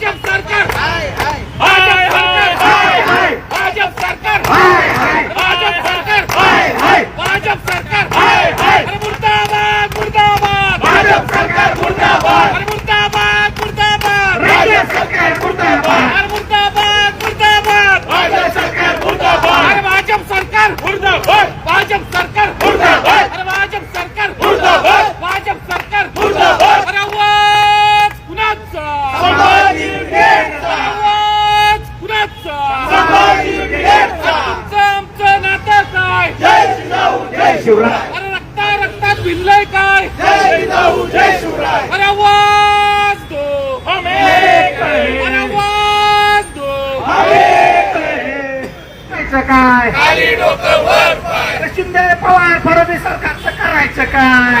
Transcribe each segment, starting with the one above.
भाजप सरकार हाय हाय हाय हाय हाय हाय भाजप सरकार हाय हाय भाजप सरकार हाय हाय भाजप सरकार हाय हाय अरे मुर्दाबाद मुर्दाबाद भाजप सरकार मुर्दाबाद अरे मुर्दाबाद मुर्दाबाद राज्य सरकार मुर्दाबाद अरे मुर्दाबाद मुर्दाबाद राज्य सरकार मुर्दाबाद अरे भाजप सरकार मुर्दाबाद भाजप सरकार मुर्दाबाद. अरे भाजप सरकार मुर्दाबाद. भाजप सरकार मुर्दाबाद. अरे आवाज कुणाचा संभाजी ब्रिगेडचा. आवाज कुणाचा संभाजी ब्रिगेडचा. तुमचं आमचं नातं काय जय जिजाऊ जय शिवराय अरे रक्ता रक्तात भिनलंय काय जय जिजाऊ जय शिवराय अरे आवाज दो हम एक अरे आहे. आवाज दो हम एक आहे. करायचं काय? शिंदे पवार फडणवीस सरकारचं करायचं काय?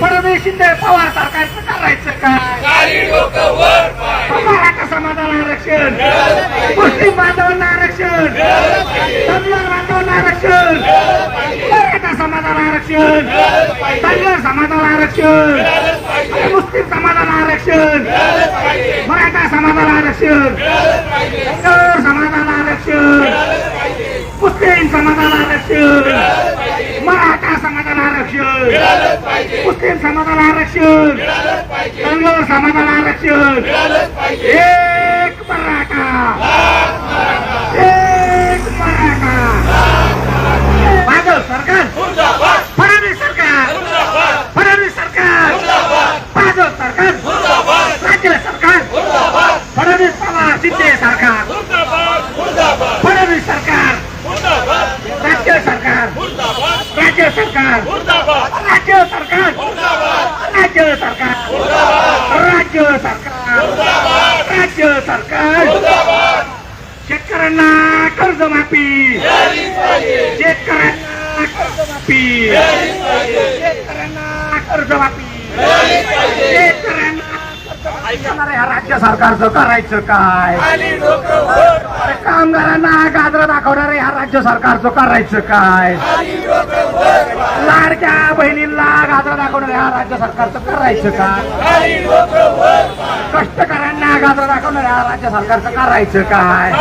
फडणवीस शिंदे पवार सरकारचं करायचं काय? मराठा समाजाला आरक्षण. मुस्लिम बांधवांना आरक्षण. धनगर बांधवांना आरक्षण. मराठा समाजाला आरक्षण. धनगर समाजाला आरक्षण. मुस्लिम समाजाला आरक्षण. मराठा समाजाला आरक्षण. धनगर समाजाला समाजाला आरक्षण. मराठा समाजाला आरक्षण. मुस्लिम समाजाला आरक्षण. धनगर समाजाला आरक्षण. एक मराठा एक मराठा भाजप सरकार फडणवीस सरकार फडणवीस सरकार भाजप सरकार राज्य सरकार फडणवीस पवार शिंदे सरकार फडणवीस सरकार राज्य सरकार राज्य सरकार राज्य सरकार राज्य सरकार राज्य सरकार राज्य सरकार. शेतकऱ्यांना कर्जमाफी. शेतकऱ्यांना कर्जमाफी. शेतकऱ्यांना कर्जमाफी. शेतकऱ्यांना ह्या राज्य सरकारचं करायचं काय? कामगारांना गाजर दाखवणार ह्या राज्य सरकारचं करायचं काय? लाडक्या बहिणींना गाजरा दाखवणार ह्या राज्य सरकारचं करायचं काय कष्टकऱ्यांना गाजर दाखवणार ह्या राज्य सरकारचं करायचं काय?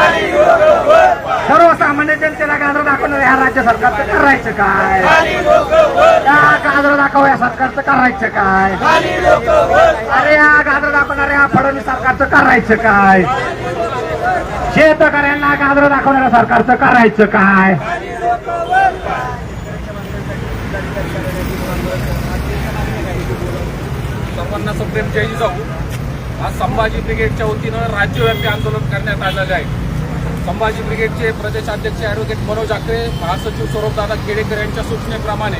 सर्वसामान्य जनतेला गाजरा दाखवणार ह्या राज्य सरकारचं करायचं काय? या दाखव या सरकारचं करायचं काय? अरे या गाजरा दाखवणाऱ्या फडणवीस सरकारचं करायचं काय? शेतकऱ्यांना गाजरं दाखवणाऱ्या सरकारचं करायचं काय? पन्नास प्रेम जय जिजाऊ आज संभाजी ब्रिगेडच्या वतीनं राज्यव्यापी आंदोलन करण्यात आलेलं आहे. संभाजी ब्रिगेडचे प्रदेशाध्यक्ष ॲडव्होकेट मनोज आकरे महासचिव स्वरूपदादा केडेकर यांच्या सूचनेप्रमाणे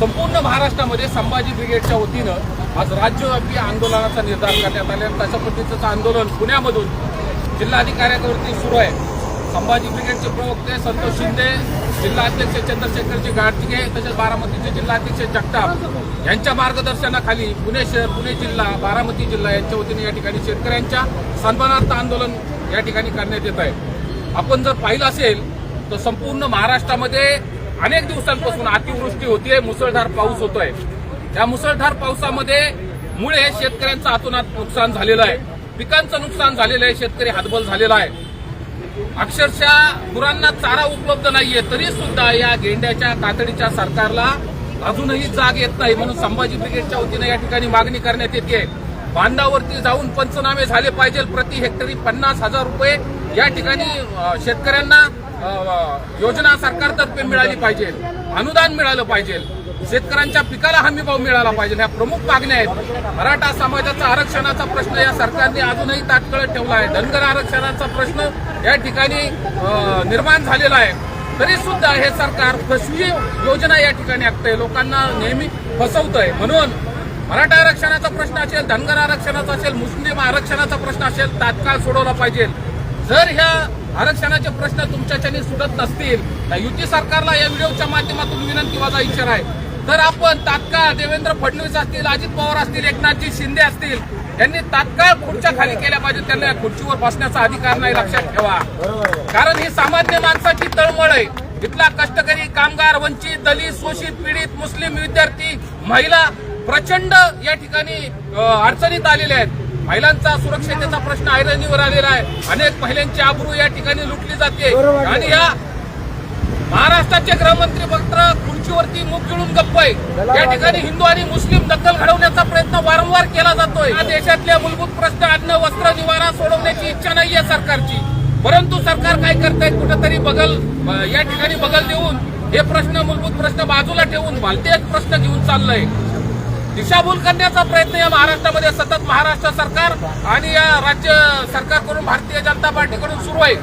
संपूर्ण महाराष्ट्रामध्ये संभाजी ब्रिगेडच्या वतीनं आज राज्यव्यापी आंदोलनाचा निर्धार करण्यात आला आणि तशा पद्धतीचं आंदोलन पुण्यामधून जिल्हाधिकाऱ्यांवरती सुरू आहे. संभाजी ब्रिगेडचे प्रवक्ते संतोष शिंदे जिल्हाध्यक्ष चंद्रशेखरजी गाडतिगे तसेच बारामतीचे जिल्हाध्यक्ष जगताप यांच्या मार्गदर्शनाखाली पुणे शहर पुणे जिल्हा बारामती जिल्हा यांच्या वतीने या ठिकाणी शेतकऱ्यांच्या सन्मानार्थ आंदोलन या ठिकाणी करण्यात येत आहे. आपण जर पाहिलं असेल तर संपूर्ण महाराष्ट्रामध्ये अनेक दिवसांपासून अतिवृष्टी होतीये मुसळधार पाऊस होतोय. त्या मुसळधार पावसामध्ये मुळे शेतकऱ्यांचं आतोनात नुकसान झालेलं आहे. पिकांचं नुकसान झालेलं आहे शेतकरी हातबल झालेला आहे. अक्षरशः गुरांना चारा उपलब्ध नाहीये तरी सुद्धा या गेंड्याच्या तातडीच्या सरकारला अजूनही जाग येत नाही म्हणून संभाजी ब्रिगेडच्या वतीनं या ठिकाणी मागणी करण्यात येते. बांधावरती जाऊन पंचनामे झाले पाहिजे प्रति हेक्टरी पन्नास हजार रुपये या ठिकाणी शेतकऱ्यांना योजना सरकारतर्फे मिळाली पाहिजे अनुदान मिळालं पाहिजे. शेतकऱ्यांच्या पिकाला हमी भाव मिळाला पाहिजे. ह्या प्रमुख मागण्या आहेत. मराठा समाजाचा आरक्षणाचा प्रश्न या सरकारने अजूनही ताटकळत ठेवला आहे. धनगर आरक्षणाचा प्रश्न या ठिकाणी निर्माण झालेला आहे. तरी सुद्धा हे सरकार फसवी योजना या ठिकाणी आखतंय. लोकांना नेहमी फसवत आहे म्हणून मराठा आरक्षणाचा प्रश्न असेल धनगर आरक्षणाचा असेल मुस्लिम आरक्षणाचा प्रश्न असेल तात्काळ सोडवला पाहिजे. जर ह्या आरक्षणाचे प्रश्न तुमच्याच्याने सुटत नसतील तर युती सरकारला या व्हिडिओच्या माध्यमातून विनंती माझा इच्छा आहे. तर आपण तात्काळ देवेंद्र फडणवीस असतील अजित पवार असतील एकनाथजी शिंदे असतील यांनी तात्काळ खुर्च्या खाली केल्या पाहिजे त्यांना या खुर्चीवर बसण्याचा अधिकार नाही लक्षात ठेवा. कारण ही सामान्य माणसाची तळमळ आहे. इथला कष्टकरी कामगार वंचित दलित शोषित पीडित मुस्लिम विद्यार्थी महिला प्रचंड या ठिकाणी अडचणीत आलेल्या आहेत. महिलांचा सुरक्षतेचा प्रश्न ऐरणीवर आलेला आहे. अनेक महिलांची आबरू या ठिकाणी लुटली जाते. आणि या महाराष्ट्राचे गृहमंत्री फक्त खुर्चीवरती मुख गिळून गप्प आहे या ठिकाणी हिंदू आणि मुस्लिम दखल घडवण्याचा प्रयत्न वारंवार केला जातोय. या देशातल्या मूलभूत प्रश्न अन्न वस्त्र निवारा सोडवण्याची इच्छा नाहीये सरकारची. परंतु सरकार काय करताय कुठेतरी बगल या ठिकाणी बगल देऊन हे प्रश्न मूलभूत प्रश्न बाजूला ठेवून भलतेच प्रश्न घेऊन चाललंय. दिशाभूल करण्याचा प्रयत्न या महाराष्ट्रामध्ये सतत महाराष्ट्र सरकार आणि या राज्य सरकारकडून भारतीय जनता पार्टीकडून सुरू आहे.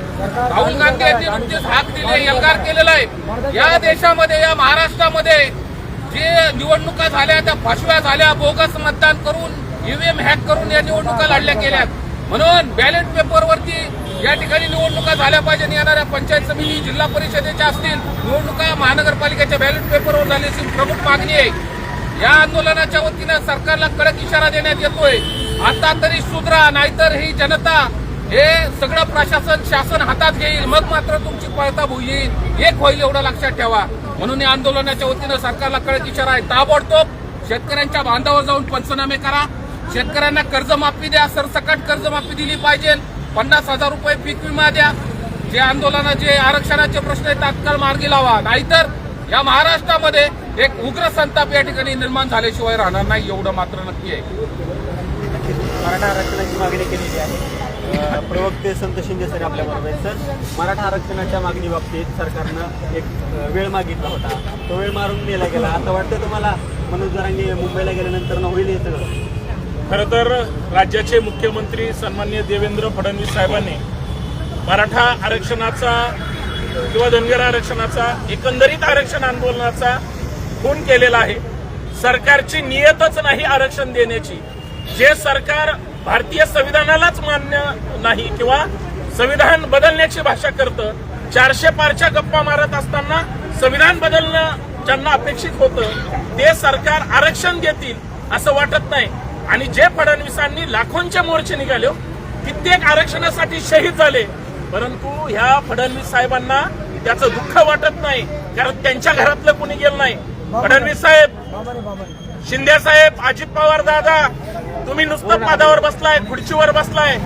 राहुल गांधी यांनी नुकतीच हाक दिली एल्गार केलेला आहे. या देशामध्ये या महाराष्ट्रामध्ये जे निवडणुका झाल्या त्या फाशव्या झाल्या बोगस मतदान करून ईव्हीएम हॅक करून या निवडणुका लढल्या गेल्यात म्हणून बॅलेट पेपरवरती या ठिकाणी निवडणुका झाल्या पाहिजे येणाऱ्या पंचायत समिती जिल्हा परिषदेच्या असतील निवडणुका महानगरपालिकेच्या बॅलेट पेपरवर झाल्याची प्रमुख मागणी आहे. या आंदोलनाच्या वतीनं सरकारला कडक इशारा देण्यात येतोय. आता तरी सुधरा नाहीतर ही जनता हे सगळं प्रशासन शासन हातात घेईल. मग मात्र तुमची पळता होईल एक होईल एवढं लक्षात ठेवा. म्हणून या आंदोलनाच्या वतीनं सरकारला कडक इशारा आहे. ताबडतोब शेतकऱ्यांच्या बांधावर जाऊन पंचनामे करा. शेतकऱ्यांना कर्जमाफी द्या. सरसकट कर्जमाफी दिली पाहिजे. पन्नास हजार रुपये पीक विमा द्या. जे आंदोलनाचे आरक्षणाचे प्रश्न आहे तात्काळ मार्गी लावा. नाहीतर या महाराष्ट्रामध्ये एक उग्र संताप या ठिकाणी निर्माण झाल्याशिवाय राहणार नाही एवढं मात्र नक्की आहे. मराठा आरक्षणाची मागणी केलेली आहे. प्रवक्ते संत शिंदे सर आपल्याबरोबर आहेत सर. मराठा आरक्षणाच्या मागणी बाबतीत सरकारनं एक वेळ मागितला होता. तो वेळ मारून नेला गेला. आता वाटतं तुम्हाला मनोज जरांगे मुंबईला गेल्यानंतर होईल हे सगळं? खरं तर राज्याचे मुख्यमंत्री सन्मान्य देवेंद्र फडणवीस साहेबांनी मराठा आरक्षणाचा किंवा धनगर आरक्षणाचा एकंदरीत आरक्षण आंदोलनाचा खून केलेला आहे. सरकारची नियतच नाही आरक्षण देण्याची. जे सरकार भारतीय संविधानालाच मान्य नाही किंवा संविधान बदलण्याची भाषा करतं चारशे पारच्या गप्पा मारत असताना संविधान बदलणं ज्यांना अपेक्षित होतं ते सरकार आरक्षण देतील असं वाटत नाही. आणि जे फडणवीसांनी लाखोंचे मोर्चे निघाले हो, कित्येक आरक्षणासाठी शहीद झाले. परंतु ह्या फडणवीस साहेबांना त्याचं दुःख वाटत नाही कारण त्यांच्या घरातलं कुणी गेलं नाही. फडणवीस साहेब. शिंदे साहेब अजित पवार दादा तुम्ही नुसतं पदावर बसलाय खुर्चीवर बसलाय.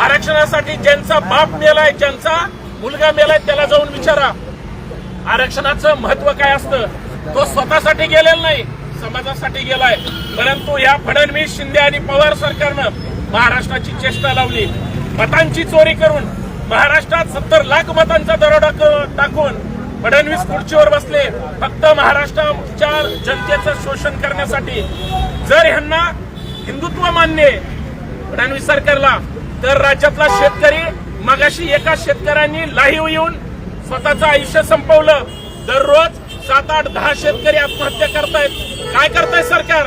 आरक्षणासाठी ज्यांचा बाप मेलाय ज्यांचा मुलगा मेलाय त्याला जाऊन विचारा. आरक्षणाचं महत्त्व काय असतं? तो स्वतःसाठी गेलेला नाही समाजासाठी गेलाय. परंतु या फडणवीस शिंदे आणि पवार सरकारनं महाराष्ट्राची चेष्टा लावली. मतांची चोरी करून महाराष्ट्रात सत्तर लाख मतांचा दरोडा क- टाकून फडणवीस खुर्चीवर बसले. फक्त महाराष्ट्राच्या जनतेचं शोषण करण्यासाठी. जर ह्यांना हिंदुत्व मान्य फडणवीस सरकारला तर राज्यातला शेतकरी मगाशी एका शेतकऱ्यांनी लाहीव येऊन स्वतःचं आयुष्य संपवलं. दररोज सात आठ दहा शेतकरी आत्महत्या करतायत. काय करताय सरकार?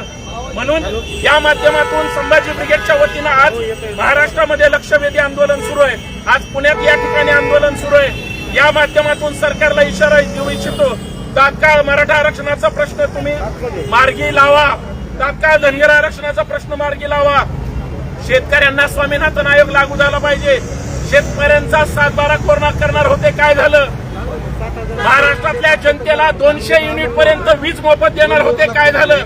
म्हणून या माध्यमातून संभाजी ब्रिगेडच्या वतीनं आज महाराष्ट्रामध्ये लक्षवेधी आंदोलन सुरू आहे. आज पुण्यात या ठिकाणी आंदोलन सुरू आहे. या माध्यमातून सरकारला इशारा देऊ इच्छितो. तात्काळ मराठा आरक्षणाचा प्रश्न तुम्ही मार्गी लावा. तात्काळ धनगर आरक्षणाचा प्रश्न मार्गी लावा. शेतकऱ्यांना स्वामीनाथन आयोग लागू झाला पाहिजे. शेतकऱ्यांचा सातबारा कोरोना करणार होते. काय झालं? महाराष्ट्रातल्या जनतेला दोनशे युनिट पर्यंत वीज मोफत देणार होते. काय झालं?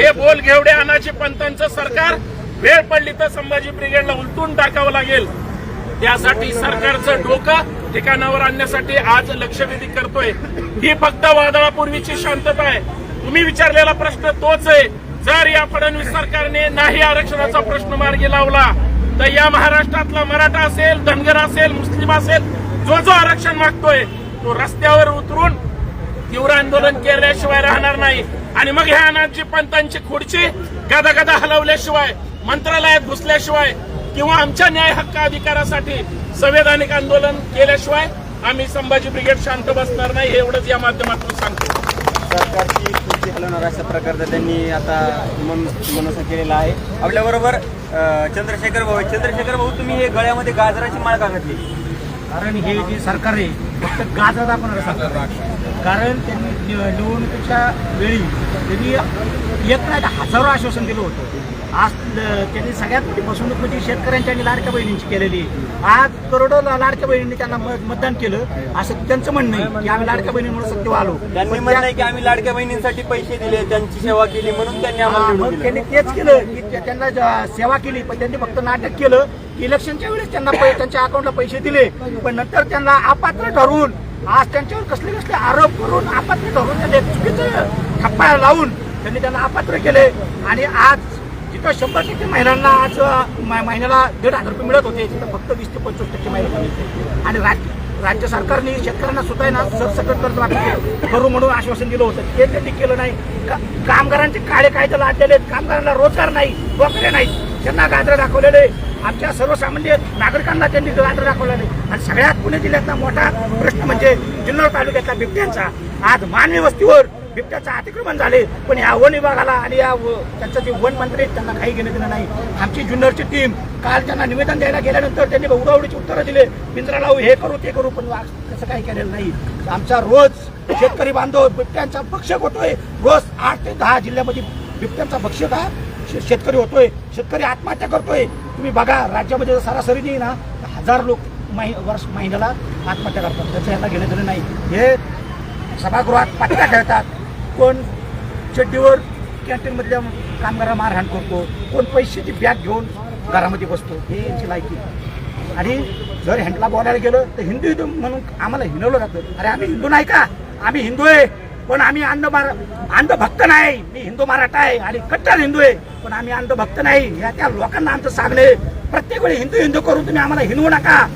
हे बोल घेवडे अनाजी पंतांचं सरकार. वेळ पडली तर संभाजी ब्रिगेडला उलटून टाकावं लागेल. त्यासाठी सरकारचं डोकं ठिकाणावर आणण्यासाठी आज लक्षवेधी करतोय. ही फक्त वादळापूर्वीची शांतता आहे. तुम्ही विचारलेला प्रश्न तोच आहे. जर या फडणवीस सरकारने नाही आरक्षणाचा प्रश्न मार्गी लावला तर या महाराष्ट्रातला मराठा असेल धनगर असेल मुस्लिम असेल जो जो आरक्षण मागतोय तो रस्त्यावर उतरून तीव्र आंदोलन केल्याशिवाय राहणार नाही. आणि मग ह्या अनाची पंतांची खुर्ची गदा गदा हलवल्याशिवाय मंत्रालयात घुसल्याशिवाय किंवा आमच्या न्याय हक्क अधिकारासाठी संवैधानिक आंदोलन केल्याशिवाय आम्ही संभाजी ब्रिगेड शांत बसणार नाही हे एवढंच या माध्यमातून सांगतो. सरकारची खुर्ची हलवणार अशा प्रकारचा त्यांनी आता मन मनोसा केलेला आहे. आपल्याबरोबर चंद्रशेखर भाऊ. चंद्रशेखर भाऊ तुम्ही हे गळ्यामध्ये गाजराची माळ का घातली? कारण हे जे सरकार आहे फक्त गाजर दाखवणारं सरकार आहे. कारण त्यांनी निवडणुकीच्या वेळी त्यांनी एक नाही हजारो आश्वासन दिलं होतं आज त्यांनी सगळ्यात मोठी फसवणूक म्हणजे शेतकऱ्यांच्या आणि लाडक्या बहिणींची केलेली. आज करोडो लाडक्या बहिणींनी त्यांना मत- मतदान केलं असं त्यांचं म्हणणं आहे की आम्ही लाडक्या बहिणींमुळे सत्तेवर आलो त्यांनी त्या- की आम्ही लाडक्या बहिणींसाठी पैसे दिले त्यांची सेवा केली म्हणून त्यांनी आम्हाला. त्यांनी तेच केलं की त्या- त्यांना सेवा केली पण त्यांनी फक्त नाटक केलं इलेक्शनच्या वेळेस त्यांना त्यांच्या अकाउंटला पैसे दिले पण नंतर त्यांना अपात्र ठरवून आज त्यांच्यावर कसले कसले आरोप करून अपात्र ठरवून त्यांनी चुकीचं ठप्पा लावून त्यांनी त्यांना अपात्र केले. आणि आज जिथं शंभर टक्के महिलांना आज म- महिन्याला दीड हजार रुपये मिळत होते तिथं फक्त वीस ते पंचवीस टक्के महिला मिळते आणि राज्य राज्य सरकारने शेतकऱ्यांना सुद्धा ना सरसकट कर्ज माफी करू म्हणून आश्वासन दिलं होतं. ते त्यांनी केलं नाही. का- कामगारांचे काळे कायदे लादलेले आहेत कामगारांना रोजगार नाही नोकऱ्या नाही त्यांना गाजर दाखवलेले. आमच्या सर्वसामान्य नागरिकांना त्यांनी गाजर दाखवलेले. आणि सगळ्यात पुणे जिल्ह्यातला मोठा प्रश्न म्हणजे जुन्नर तालुक्यातला बिबट्यांचा. आज मानवी वस्तीवर बिबट्याचं अतिक्रमण झाले. पण या वन विभागाला आणि या व- त्यांचं जे वन मंत्री त्यांना काही घेणं देणं नाही. आमची जुन्नरची टीम काल त्यांना निवेदन द्यायला गेल्यानंतर त्यांनी उडावडीची उत्तरं दिले. पिंजरा लावू हे करू ते करू पण तसं काही केलेलं नाही. आमचा रोज शेतकरी बांधव बिबट्यांचा भक्षक होतोय. रोज आठ ते दहा जिल्ह्यामध्ये बिबट्यांचा भक्षक का शेतकरी होतोय शेतकरी आत्महत्या करतोय. तुम्ही बघा राज्यामध्ये जर सरासरी नाही ना तर हजार लोक महि- वर्ष महिन्याला आत्महत्या करतात. त्याचं यांना घेणं देणं नाही. हे सभागृहात पट्ट्या खेळतात. कोण चड्डीवर कॅन्टीनमधल्या कामगारांना मारहाण करतो कोण पैशाची बॅग घेऊन घरामध्ये बसतो हे यांची लायकी. आणि जर ह्यांना बोलायला गेलं तर हिंदू हिंदू म्हणून आम्हाला हिनवलं जातं. अरे आम्ही हिंदू नाही का? आम्ही हिंदू आहे. पण आम्ही अंध मार अंधभक्त नाही. मी हिंदू मराठा आहे आणि कट्टर हिंदू आहे. पण आम्ही अंधभक्त नाही. या त्या लोकांना आमचं सांगणे. प्रत्येक वेळी हिंदू हिंदू करून तुम्ही आम्हाला हिंदू नका.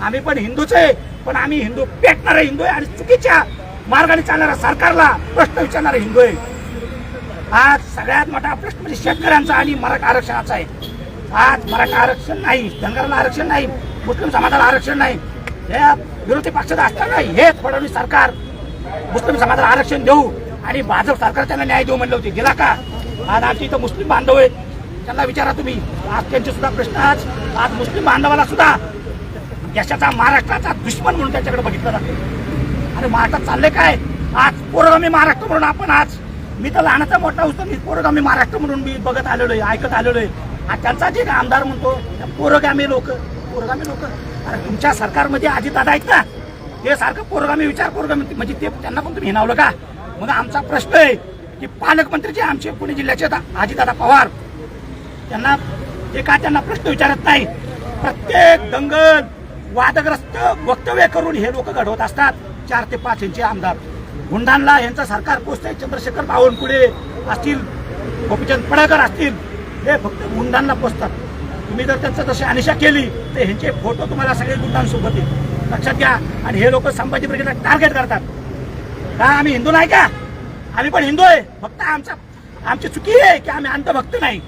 आम्ही पण हिंदूच आहे. पण आम्ही हिंदू पेटणारे हिंदू आहे आणि चुकीच्या मार्गाने चालणाऱ्या सरकारला प्रश्न विचारणारे हिंदू आहे. आज सगळ्यात मोठा प्रश्न म्हणजे शेतकऱ्यांचा आणि मराठा आरक्षणाचा आहे. आज मराठा आरक्षण नाही. धनगराला आरक्षण नाही. मुस्लिम समाजाला आरक्षण नाही. हे विरोधी पक्षात असताना हे फडणवीस सरकार मुस्लिम समाजाला आरक्षण देऊ आणि भाजप सरकार त्यांना न्याय देऊ म्हणले होते. दिला का? आज आमच्या इथं मुस्लिम बांधव आहेत. त्यांना विचारा तुम्ही. आज त्यांचे सुद्धा प्रश्न आज आज मुस्लिम बांधवाला सुद्धा यशाचा महाराष्ट्राचा दुश्मन म्हणून त्यांच्याकडे बघितलं जातं. अरे महाराष्ट्रात चाललंय काय? आज पोरगामी महाराष्ट्र म्हणून आपण आज मी तर लहानाचा मोठा होतो मी पोरगामी महाराष्ट्र म्हणून मी बघत आलेलो आहे ऐकत आलेलो आहे आज त्यांचा जे आमदार म्हणतो त्या पोरगामी लोक पोरगामी लोक. अरे तुमच्या सरकारमध्ये आजी दादा आहेत ना हे सारखं पोरगामी विचार पोरगामी म्हणजे ते त्यांना पण तुम्ही हिनावलं का? मग आमचा प्रश्न आहे की पालकमंत्री जे आमचे पुणे जिल्ह्याचे आजीदादा पवार त्यांना ते का त्यांना प्रश्न विचारत नाही. प्रत्येक दंगल वादग्रस्त वक्तव्य करून हे लोक घडवत असतात. चार ते पाच यांचे आमदार. गुंडांना यांचं सरकार पोचतंय चंद्रशेखर बावनकुळे असतील गोपीचंद पडळकर असतील हे फक्त गुंडांना पोचतात. तुम्ही जर त्यांचं तशी अनिशा केली तर ह्यांचे फोटो तुम्हाला सगळे गुंडांसोबत येईल लक्षात घ्या. आणि हे लोक संभाजी ब्रिगेडला टार्गेट करतात. का आम्ही हिंदू नाही का? आम्ही पण हिंदू आहे. फक्त आमचा आमची चुकी आहे की आम्ही अंधभक्त नाही.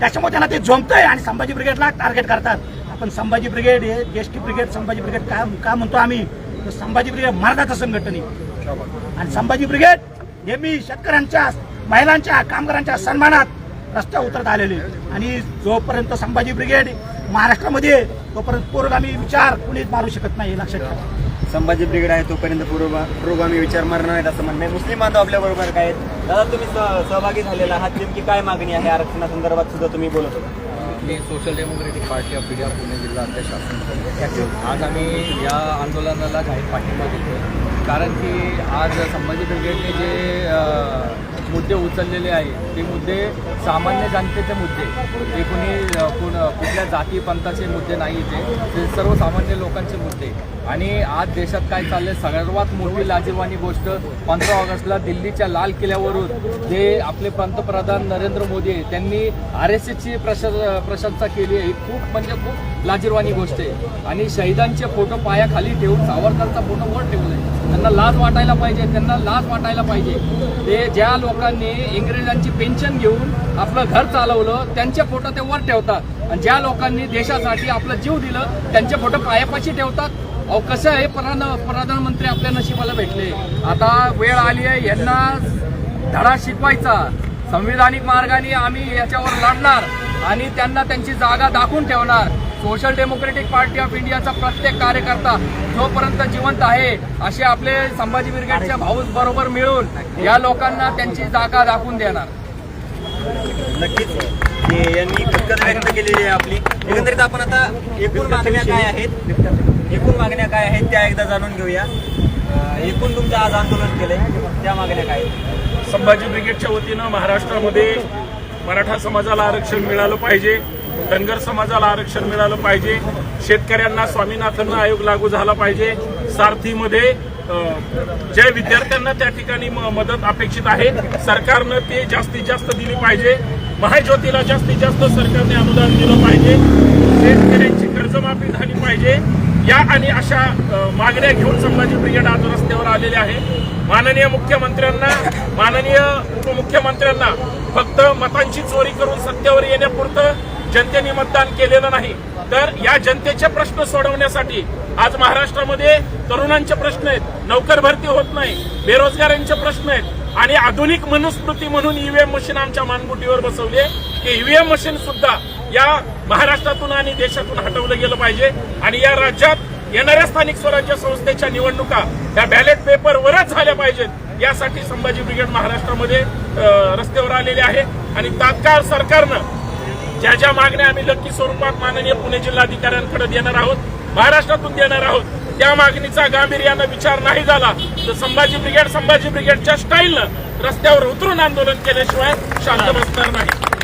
त्याच्यामुळे त्यांना ते झोंबतंय आणि संभाजी ब्रिगेडला टार्गेट करतात. आपण संभाजी ब्रिगेड हे S T brigade Sambhaji brigade का का म्हणतो आम्ही? संभाजी ब्रिगेड मर्दाचं संघटन. आहे आणि संभाजी ब्रिगेड नेहमी शेतकऱ्यांच्या महिलांच्या कामगारांच्या सन्मानात रस्त्या उतरत आलेले. आणि जोपर्यंत संभाजी ब्रिगेड महाराष्ट्रामध्ये तोपर्यंत पुरोगामी विचार कुणीच मारू शकत नाही हे लक्षात ठेवा. संभाजी ब्रिगेड आहे तोपर्यंत पुरोगा- पुरोगामी विचार मारणार नाहीत असं म्हणणं आहे. मुस्लिम बांधव आपल्या बरोबर काय आहेत? दादा तुम्ही सह- सहभागी झालेला आहात. नेमकी काय मागणी आहे आरक्षणासंदर्भात सुद्धा तुम्ही बोलत होता. मी social democratic party of India Pune जिल्हा अध्यक्ष आज आम्ही या आंदोलनाला जाहीर पाठिंबा देतो कारण की आज संभाजी ब्रिगेडने जे मुद्दे उचललेले आहे. ते मुद्दे सामान्य जनतेचे मुद्दे. ते कुणी कुण कुठल्या जाती पंथाचे मुद्दे नाही ते ते सर्वसामान्य लोकांचे मुद्दे. आणि आज देशात काय चाललंय? सर्वात मोठी लाजीवानी गोष्ट पंधरा ऑगस्टला दिल्लीच्या लाल किल्ल्यावरून जे आपले पंतप्रधान नरेंद्र मोदी त्यांनी आर एस एसची प्रशंसा केली आहे. ही खूप म्हणजे खूप लाजीरवाणी गोष्ट आहे. आणि शहीदांचे फोटो पायाखाली ठेवून सावरकरचा फोटो वर ठेवलाय. त्यांना लाज वाटायला पाहिजे त्यांना लाज वाटायला पाहिजे. ते ज्या लोकांनी इंग्रजांची पेन्शन घेऊन आपलं घर चालवलं त्यांचे फोटो ते वर ठेवतात. आणि ज्या लोकांनी देशासाठी आपलं जीव दिलं त्यांचे फोटो पायापाशी ठेवतात. अहो कसं आहे प्रधान प्रधानमंत्री आपल्या नशिबाला भेटले. आता वेळ आली आहे यांना धडा शिकवायचा. संविधानिक मार्गाने आम्ही याच्यावर लढणार आणि त्यांना त्यांची जागा दाखवून ठेवणार. सोशल डेमोक्रेटिक पार्टी ऑफ इंडियाचा प्रत्येक कार्यकर्ता जोपर्यंत जिवंत आहे असे आपले संभाजी ब्रिगेडच्या भाऊस बरोबर मिळून या लोकांना त्यांची जागा दाखवून देणार. नक्कीच. यांनी खतखत व्यक्त केलेली आहे आपली. एकंदरीत आपण आता एकूण मागण्या काय आहेत? एकूण मागण्या काय आहेत त्या एकदा जाणून घेऊया. एकूण तुमचं आज आंदोलन केलंय. त्या मागण्या काय आहेत? संभाजी ब्रिगेडच्या वतीनं महाराष्ट्रामध्ये मराठा समाजाला आरक्षण मिळालं पाहिजे. धनगर समाजाला आरक्षण मिळालं पाहिजे. शेतकऱ्यांना स्वामीनाथन आयोग लागू झाला पाहिजे. सारथीमध्ये ज्या विद्यार्थ्यांना त्या ठिकाणी म- मदत अपेक्षित आहे सरकारनं ते जास्तीत जास्त दिली पाहिजे. महाज्योतीला जास्तीत जास्त सरकारने अनुदान दिलं पाहिजे. शेतकऱ्यांची कर्जमाफी झाली पाहिजे. या आणि अशा मागण्या घेऊन संभाजी ब्रिगेड आज रस्त्यावर आलेले आहे. माननीय मुख्यमंत्र्यांना माननीय उपमुख्यमंत्र्यांना फक्त मतांची चोरी करून सत्तेवर येण्यापुरतं जनतेने मतदान केलेलं नाही. तर या जनतेचे प्रश्न सोडवण्यासाठी आज महाराष्ट्रामध्ये तरुणांचे प्रश्न आहेत. नोकर भरती होत नाही. बेरोजगारांचे प्रश्न आहेत. आणि आधुनिक मनुस्मृती म्हणून ईव्हीएम मशीन आमच्या मानबुटीवर बसवले की ईव्हीएम मशीन सुद्धा या महाराष्ट्रातून आणि देशातून हटवलं गेलं पाहिजे. आणि या राज्यात येणाऱ्या स्थानिक स्वराज्य संस्थेच्या निवडणुका या बॅलेट पेपरवरच झाल्या पाहिजेत. यासाठी संभाजी ब्रिगेड महाराष्ट्रामध्ये रस्त्यावर आलेले आहे. आणि तात्काळ सरकारनं ज्या ज्या मागण्या आम्ही लक्की स्वरूपात माननीय पुणे जिल्हाधिकाऱ्यांकडे देणार आहोत महाराष्ट्रातून देणार आहोत. त्या मागणीचा गांभीर्यानं विचार नाही झाला तर संभाजी ब्रिगेड संभाजी ब्रिगेडच्या स्टाईलनं रस्त्यावर उतरून आंदोलन केल्याशिवाय शांत बसणार नाही.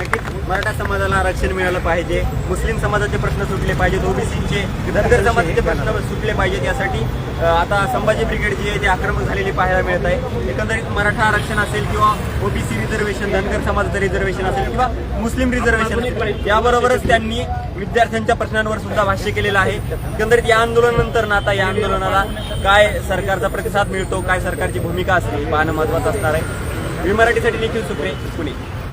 नक्कीच मराठा समाजाला आरक्षण मिळालं पाहिजे मुस्लिम समाजाचे प्रश्न सुटले पाहिजेत ओबीसीचे धनगर समाजाचे प्रश्न सुटले पाहिजेत यासाठी आता संभाजी ब्रिगेड जी आहे ती आक्रमक झालेली पाहायला मिळत आहे. एकंदरीत मराठा आरक्षण असेल किंवा ओबीसी रिझर्वेशन धनगर समाजाचं रिझर्वेशन असेल किंवा मुस्लिम रिझर्वेशन असेल याबरोबरच त्यांनी विद्यार्थ्यांच्या प्रश्नांवर सुद्धा भाष्य केलेलं आहे. एकंदरीत या आंदोलनानंतर ना आता या आंदोलनाला काय सरकारचा प्रतिसाद मिळतो काय सरकारची भूमिका असते हे पाहणं महत्वाचं असणार आहे. मी मराठीसाठी निखिल सुप्रे पुणे.